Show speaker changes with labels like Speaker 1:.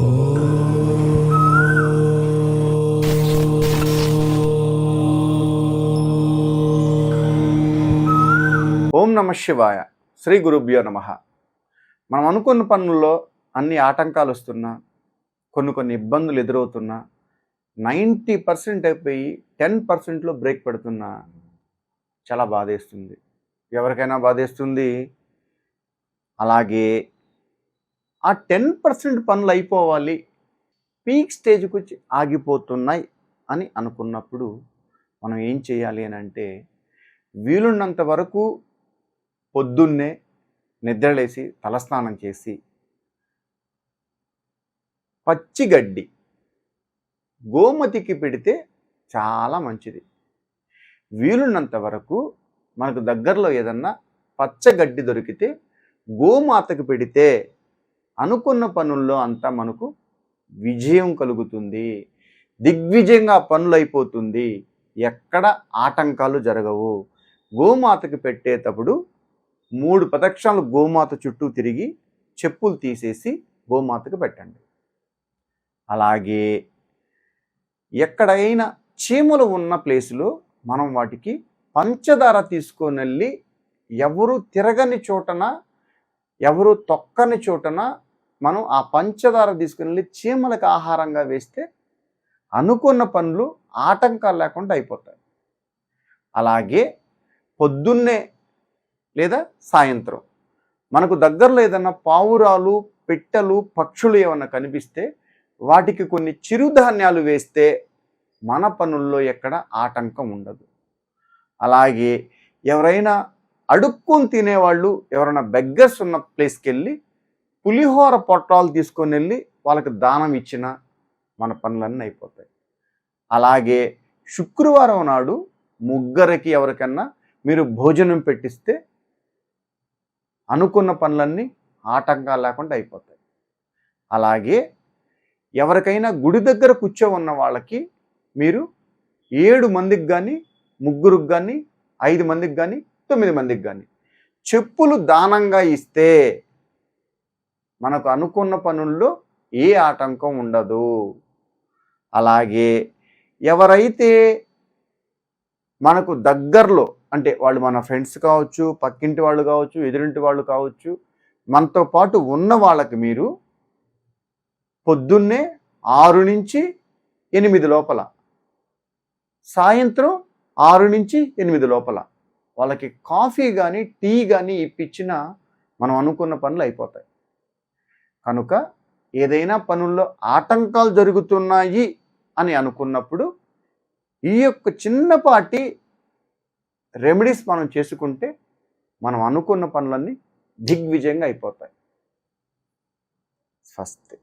Speaker 1: ఓం నమ శివాయ. శ్రీ గురుభ్యో నమ. మనం అనుకున్న పనుల్లో అన్ని ఆటంకాలు వస్తున్నా కొన్ని కొన్ని ఇబ్బందులు ఎదురవుతున్నా నైంటీ పర్సెంట్ అయిపోయి టెన్ పర్సెంట్లో బ్రేక్ పెడుతున్నా చాలా బాధేస్తుంది. ఎవరికైనా బాధేస్తుంది. అలాగే ఆ టెన్ పర్సెంట్ పనులు అయిపోవాలి. పీక్ స్టేజ్కి వచ్చి ఆగిపోతున్నాయి అని అనుకున్నప్పుడు మనం ఏం చేయాలి అని అంటే వీలున్నంత వరకు పొద్దున్నే నిద్రలేసి తలస్నానం చేసి పచ్చిగడ్డి గోమతికి పెడితే చాలా మంచిది. వీలున్నంత వరకు మనకు దగ్గరలో ఏదన్నా పచ్చగడ్డి దొరికితే గోమాతకు పెడితే అనుకున్న పనుల్లో అంతా మనకు విజయం కలుగుతుంది. దిగ్విజయంగా పనులు అయిపోతుంది. ఎక్కడ ఆటంకాలు జరగవు. గోమాతకి పెట్టేటప్పుడు మూడు ప్రదక్షిణాలు గోమాత చుట్టూ తిరిగి చెప్పులు తీసేసి గోమాతకు పెట్టండి. అలాగే ఎక్కడైనా చీమలు ఉన్న ప్లేసులో మనం వాటికి పంచదార తీసుకొని వెళ్ళి ఎవరు తిరగని చోటన ఎవరు తొక్కని చోటన మనం ఆ పంచదార తీసుకుని వెళ్ళి చీమలకు ఆహారంగా వేస్తే అనుకున్న పనులు ఆటంకాలు లేకుండా అయిపోతాయి. అలాగే పొద్దున్నే లేదా సాయంత్రం మనకు దగ్గరలో ఏదన్నా పావురాలు పిట్టలు పక్షులు ఏమన్నా కనిపిస్తే వాటికి కొన్ని చిరుధాన్యాలు వేస్తే మన పనుల్లో ఎక్కడ ఆటంకం ఉండదు. అలాగే ఎవరైనా అడుక్కుని తినేవాళ్ళు ఎవరైనా బెగ్గర్స్ ఉన్న ప్లేస్కి వెళ్ళి పులిహోర పొట్టాలు తీసుకొని వెళ్ళి వాళ్ళకి దానం ఇచ్చిన మన పనులన్నీ అయిపోతాయి. అలాగే శుక్రవారం నాడు ముగ్గురికి ఎవరికన్నా మీరు భోజనం పెట్టిస్తే అనుకున్న పనులన్నీ ఆటంకాలు లేకుండా అయిపోతాయి. అలాగే ఎవరికైనా గుడి దగ్గర కూర్చో ఉన్న వాళ్ళకి మీరు ఏడు మందికి కానీ ముగ్గురికి కానీ ఐదు మందికి కానీ తొమ్మిది మందికి కానీ చెప్పులు దానంగా ఇస్తే మనకు అనుకున్న పనుల్లో ఏ ఆటంకం ఉండదు. అలాగే ఎవరైతే మనకు దగ్గరలో అంటే వాళ్ళు మన ఫ్రెండ్స్ కావచ్చు పక్కింటి వాళ్ళు కావచ్చు ఎదురింటి వాళ్ళు కావచ్చు మనతో పాటు ఉన్న వాళ్ళకి మీరు పొద్దున్నే ఆరు నుంచి ఎనిమిది లోపల సాయంత్రం ఆరు నుంచి ఎనిమిది లోపల వాళ్ళకి కాఫీ కానీ టీ కానీ ఇప్పించినా మనం అనుకున్న పనులు అయిపోతాయి. కనుక ఏదైనా పనుల్లో ఆటంకాలు జరుగుతున్నాయి అని అనుకున్నప్పుడు ఈ యొక్క చిన్నపాటి రెమెడీస్ మనం చేసుకుంటే మనం అనుకున్న పనులన్నీ దిగ్విజయంగా అయిపోతాయి. స్వస్తి